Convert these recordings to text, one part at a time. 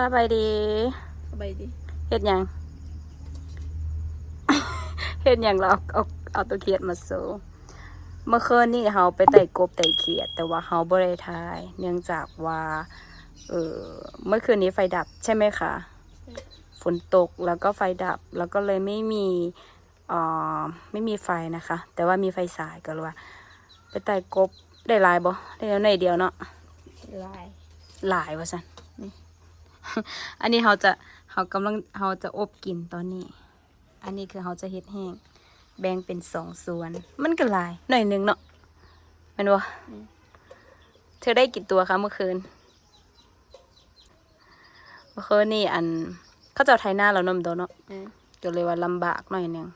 สบายดีสบายดีเฮ็ดหยังเฮ็ดหยังเราเอาเอาเอาตัวเขียดมาโซเมื่อคืนนี่เฮาไปไต่กบไต่เขียด แต่ว่าเฮาบ่ได้ทาย เนื่องจากว่าเออเมื่อคืนนี้ไฟดับใช่ไหมคะฝนตกแล้วก็ไฟดับแล้วก็เลยไม่มีเอ่อไม่มีไฟนะคะ แต่ว่ามีไฟสายก็เลยว่า ไปไต่กบได้หลายบ่ได้แล้วในเดียวเนาะลายหลายว่าสันนี่ อันนี้เขาจะเขากำลังเขาจะอบกินตอนนี้ อันนี้คือเขาจะเฮ็ดแห้ง แบ่งเป็นสองส่วน มันก็หลาย หน่อยหนึงเนาะแมันวะเธอได้กี่ตัวคะเมื่อคืน เมื่อคืนนี่อันเขาเจะไทยหน้าเรานมโดนเนาะอืมก็เลยว่าลำบากหน่อยหนึง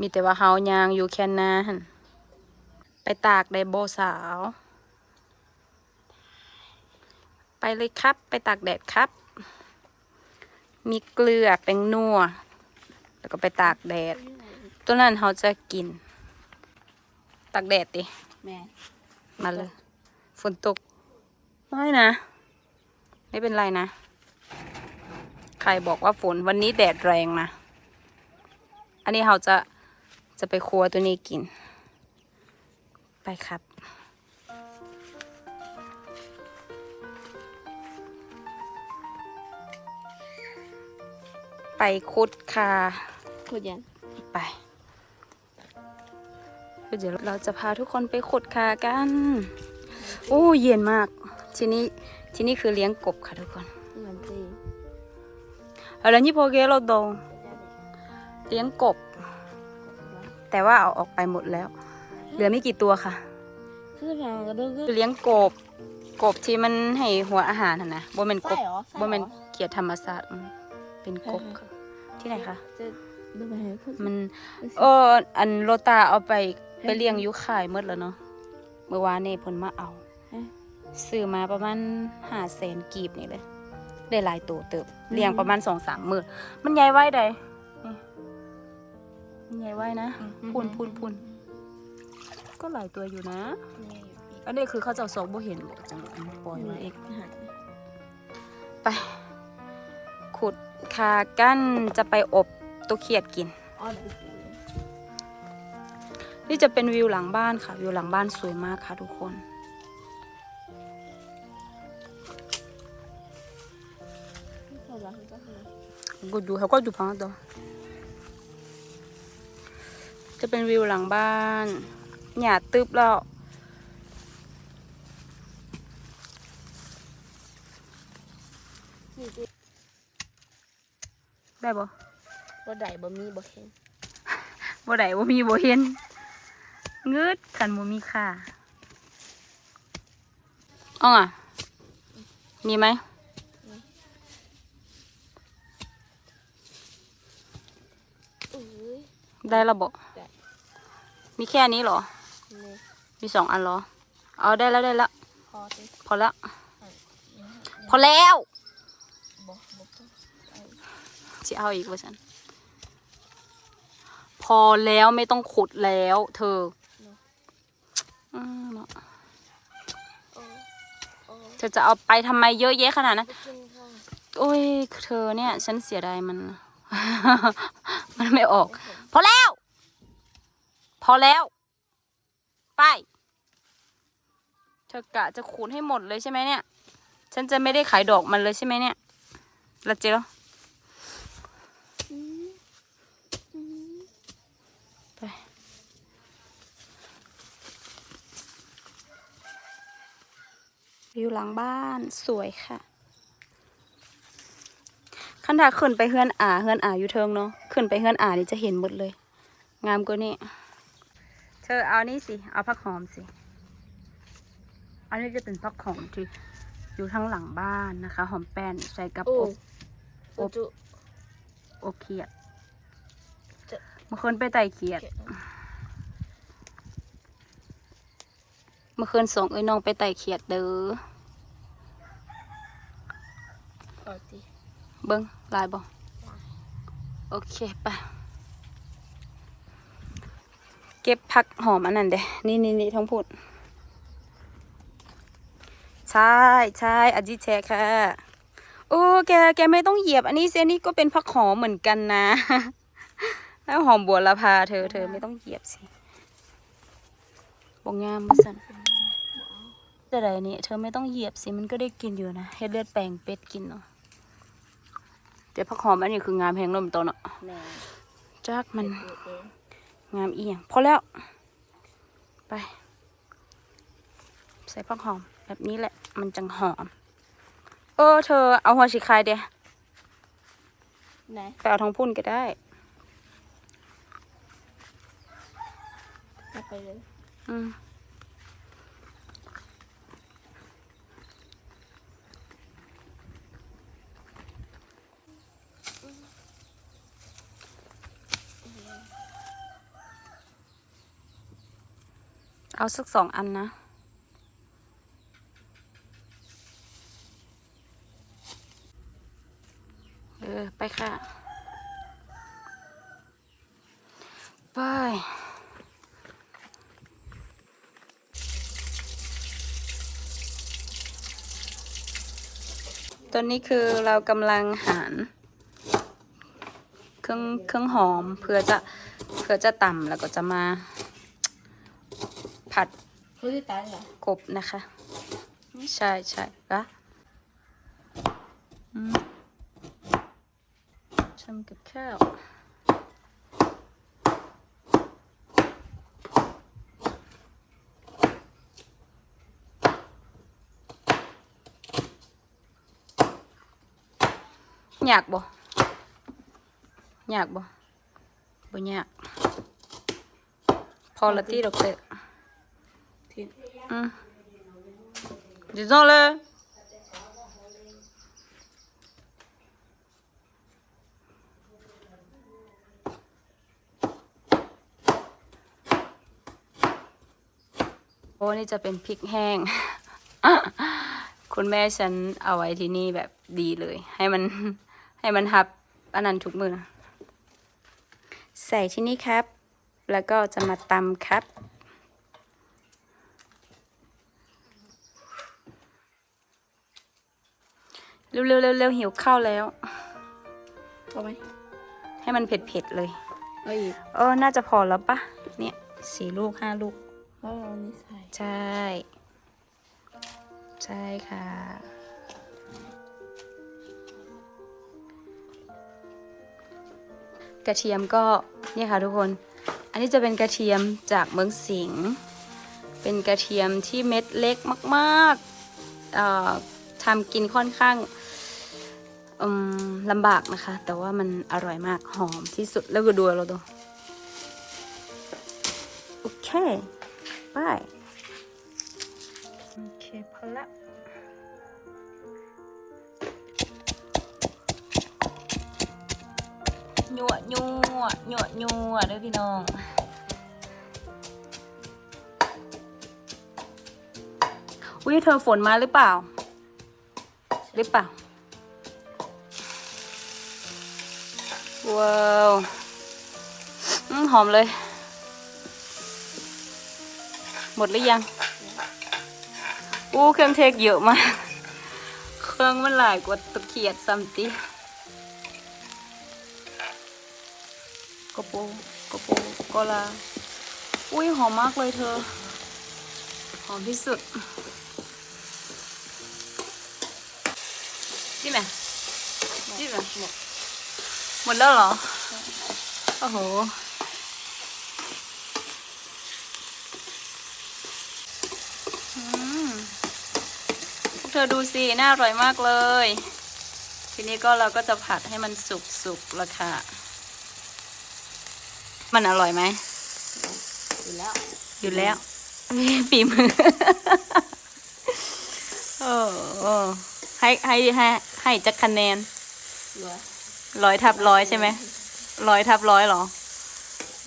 มีแต่ว่าเฮายางอยู่แค่หน้าหั่นไปตากได้โบสาว ไปเลยครับ ไปตากแดดครับ มีเกลือแป้งนัว แล้วก็ไปตากแดด ตัวนั้นเขาจะกิน ตากแดดดิแม่มาเลย ฝนตก ไม่นะ ไม่เป็นไรนะ ใครบอกว่าฝนวันนี้แดดแรงนะ อันนี้เราจะจะไปครัวตัวนี้กิน ไปครับ ไปคุดคาพูดยังไปเดี๋ยวเราจะพาทุกคนไปขุดคากันโอ้เย็นมาก ที่นี่ที่นี่คือเลี้ยงกบค่ะทุกคนเงินตีอะไรนี่พอเกเราดองเลี้ยงกบ แต่ว่าเอาออกไปหมดแล้ว เหลือไม่กี่ตัวค่ะคือทางก็ดูคือคือเลี้ยงกบกบที่มันให้หัวอาหารน่ะนะบ่แม่นกบใช่เหรอใช่เหรอบ่แม่นเกียรติธรรมศาสตร์อืม เป็นกบค่ะ ที่ไหนคะ จะดูไปให้พูดมันเอออันโลตาเอาไปไปเลี้ยงอยุขายหมดแล้วเนาะเมื่อวานนี่เพิ่นมาเอาซื้อมาประมาณห้าแสนกีบนี่เลยได้หลายตัวเติบเลี้ยงประมาณสองสามมื้อมันใหญ่ไว้ใดนี่มันใหญ่ไว้นะพูนพูนพูนก็หลายตัวอยู่นะ อันนี้คือเขาเจ้าซอกบ่เห็นบ่จังปล่อยไว้เองไปขุด คากั้นจะไปอบตัวเขียดกิน นี่จะเป็นวิวหลังบ้านค่ะ วิวหลังบ้านสวยมากค่ะทุกคน กูอยู่เขาก็อยู่พังตัวจะเป็นวิวหลังบ้านหยาดตึบแล้ว ได้บ่บ่ได้บ่มีบ่เห็นบ่ได้บ่มีบ่เห็นเงืดขันบ่มีค่าอ๋ออะมีไหมอุ้ยได้และบ่ได้มีแค่นี้เหรอนี่มีสองอันเหรอ เอาได้แล้วได้แล้ว พอติพอแล้ว พอแล้วบ่บ่ต้อง จะเอาอีกว่าฉันพอแล้วไม่ต้องขุดแล้ว เธออืมเนอะโอ้โอ้เธอจะเอาไปทำไมเยอะแยะขนาดนั้นโอ้ยเธอเนี่ย ฉันเสียดายมัน มันไม่ออก พอแล้ว พอแล้ว ไป เธอกะจะขูดให้หมดเลยใช่ไหมเนี่ย ฉันจะไม่ได้ขายดอกมันเลยใช่ไหมเนี่ยละเจแล้วไป วิวหลังบ้านสวยค่ะคันถ้าขึ้นไปเฮือนอาเฮือนอาอยู่เทิงเนาะขึ้นไปเฮือนอานี่จะเห็นหมดเลย งามกว่านี้เธอเอานี่สิ เอาผักหอมสิ อันนี้จะเป็นผักหอมที่อยู่ทั้งหลังบ้านนะคะ หอมแป้นใส่กับโอ้อบจุจุอบเขียดจะเมื่อคืนไปไต่เขียดเมื่อคืนส่งไอ้น้องไปไต่เขียดเด้อ พอติ เบิ้งลายบ่โอเคไปเก็บผักหอมอันนั้นเด้นี่นี่นี่ท้องพูดชช่ใช่อจิแชค่ะ โอ้แกแกไม่ต้องเหยียบ อันนี้เซนี่ก็เป็นผักหอมเหมือนกันนะ แล้วหอมบัวละพาเธอเธอไม่ต้องเหยียบสิบงงามมาสันแต่ไรนี่เธอไม่ต้องเหยียบสิมันก็ได้กินอยู่นะเฮ็ดเลือดแปลงเป็ดกินเนาะ เดี๋ยวผักหอมอันนี้คืองามแพงลมโตเนาะแม่จักมันเปิดเองงามอีหยังพอแล้ว ไป ใส่ผักหอม แบบนี้แหละ มันจังหอม เออ เธอเอาหัวชิคายเดียวไหนไปเอาทองพุ่นก็ได้เอาไปเลย อืม เอาสักสองอันนะ เออ ไปค่ะ ไปตอนนี้คือเรากำลังหารเครื่องเครื่องหอมเพื่อจะเพื่อจะต่ำแล้วก็จะมา ดเฮ้ยตายเหรอกบนะคะ ใช่ใช่ปะอืมทำกับข้าวอยากบ่อยากบ่บ่อยากพอละที่ดอกเตอร์ ทิ้งอืม Disons-le. โอ้นี่จะเป็นพริกแห้ง คุณแม่ฉันเอาไว้ที่นี่แบบดีเลย ให้มันให้มันฮับอันนั้นทุกมือ ใส่ที่นี่ครับ แล้วก็จะมาตำครับ เร็วๆเร็วๆหิวข้าวแล้วเอาไหมให้มันเผ็ดๆเลยเอาอีกเออน่าจะพอแล้วปะเนี่ยสี่ลูกห้าลูกแล้วเอาอันนี้ใส่ใช่ ใช่ค่ะกระเทียมก็เนี่ยค่ะทุกคน อันนี้จะเป็นกระเทียมจากเมืองสิงห์เป็นกระเทียมที่เม็ดเล็กมากๆเอ่อ ทำกินค่อนข้างอืมลำบากนะคะ แต่ว่ามันอร่อยมากหอมที่สุดแล้วก็ดูเราดูโอเคไปโอเคพอละหยวดหยวดหยวดหยวดเด้อพี่น้องอุ้ยเธอฝนมาหรือเปล่า หรือเปล่า ว้าวหอมเลย หมดหรือยังอู้เครื่องเทศเยอะมาก เครื่องมันหลายกว่าตะเกียดซัมติกระปูกระปูกอลา อุ้ยหอมมากเลยเธอ หอมที่สุด มไหมจิ้มไหมหมดหมดแล้วเหรอ โอ้โห อืมพวกเธอดูสิ น่าอร่อยมากเลย ทีนี้ก็เราก็จะผัดให้มันสุกๆแล้วค่ะ มันอร่อยไหม อยู่แล้ว อยู่แล้ว ปีมือ โอ้โอ้ให้ให้ให้ ให้จักคะแนนเหลือร้อยทับร้อยใช่ไหมร้อยทับร้อยเหรอ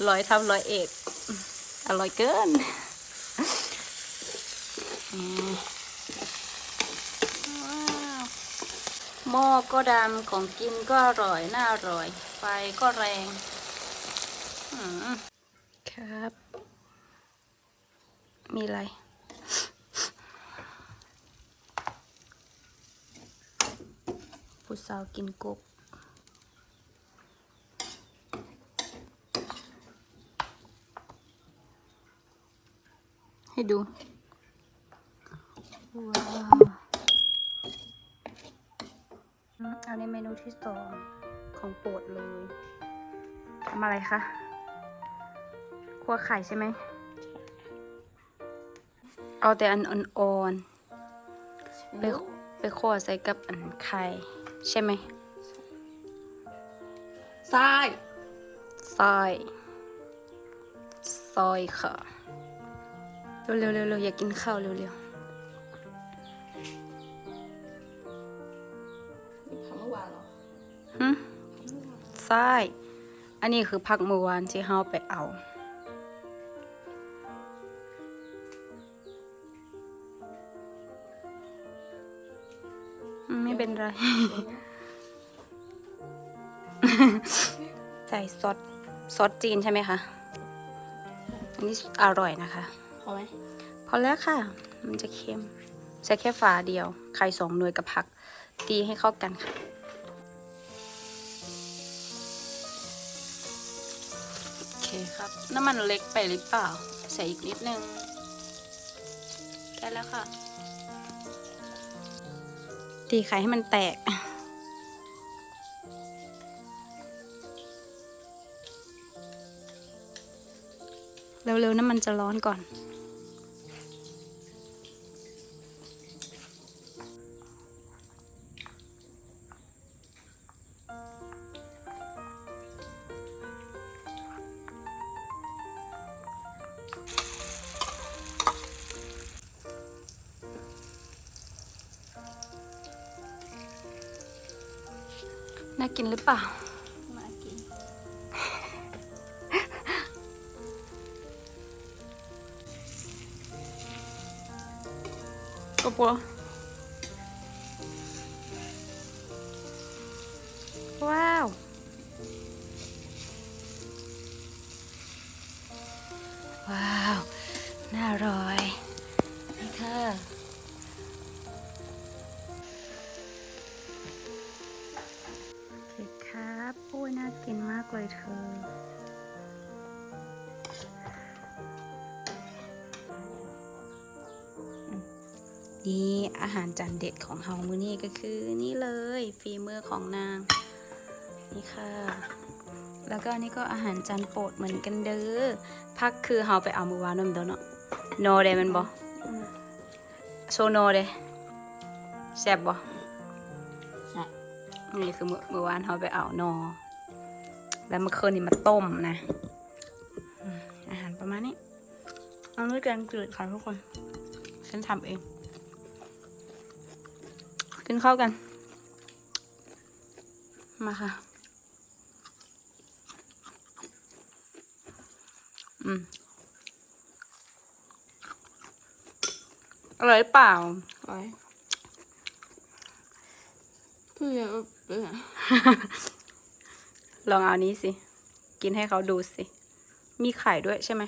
ร้อยทับร้อยเอกอร่อยเกินอืมว้าวหม้อก็ดำของกินก็อร่อยน่าอร่อย ไฟก็แรงอืมครับ มีอะไร ผู้สาวกินกบให้ดู ว้าว อันนี้เมนูที่สองของโปรดเลยทำอะไรคะคั่วไข่ใช่ไหม เอาแต่อันอ่อนๆไปไปคั่วใส่กับอันไข่ ใช่ไหมทรายซอยซอยค่ะเร็วๆเร็วๆอยากกินข้าวเร็วทำเมื่อวานเหรอๆหึซอยอันนี้คือผักเมื่อวานที่เฮาไปเอา เป็นไร ใส่ซอสซอสจีนใช่ไหมคะ อันนี้อร่อยนะคะ พอไหมพอแล้วค่ะ มันจะเค็มใช้แค่ฝาเดียว ไข่สองหน่วยกับผัก ตีให้เข้ากันค่ะโอเคครับ น้ำมันเล็กไปหรือเปล่า ใส่อีกนิดนึง ได้แล้วค่ะ ตีไข่ให้มันแตก เร็วๆน้ำมันจะร้อนก่อน น่ากินหรือเปล่า มากินก็ปัวว้ หารจานเด็ดของเฮามื้อนี้ก็คือนี่เลยฝีมือของนาง นี่ค่ะ แล้วก็อันนี่ก็อาหารจานโปรดเหมือนกันเด้อพักคือเฮาไปเอามือวานนำเด้อเนาะโนเดแมันบ่อืมโชโนเดแซ่บบ่ใช่นี่คือมื้อมื้อวานเฮาไปเอานอ แล้วเมื่อคืนนี่มาต้มนะอืมอาหารประมาณนี้ เอาด้วยแกงจืดค่ะทุกคน ฉันทำเอง กินข้าวกัน มาค่ะ อืม อร่อยหรือเปล่าไปคือเยอะไปอะลองเอานี้สิ กินให้เขาดูสิ มีไข่ด้วยใช่ไหม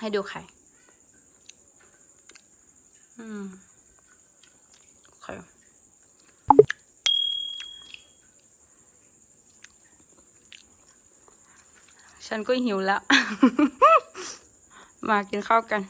ให้ดูไข่ อืมไข่ ฉันก็หิวแล้ว มากินข้าวกัน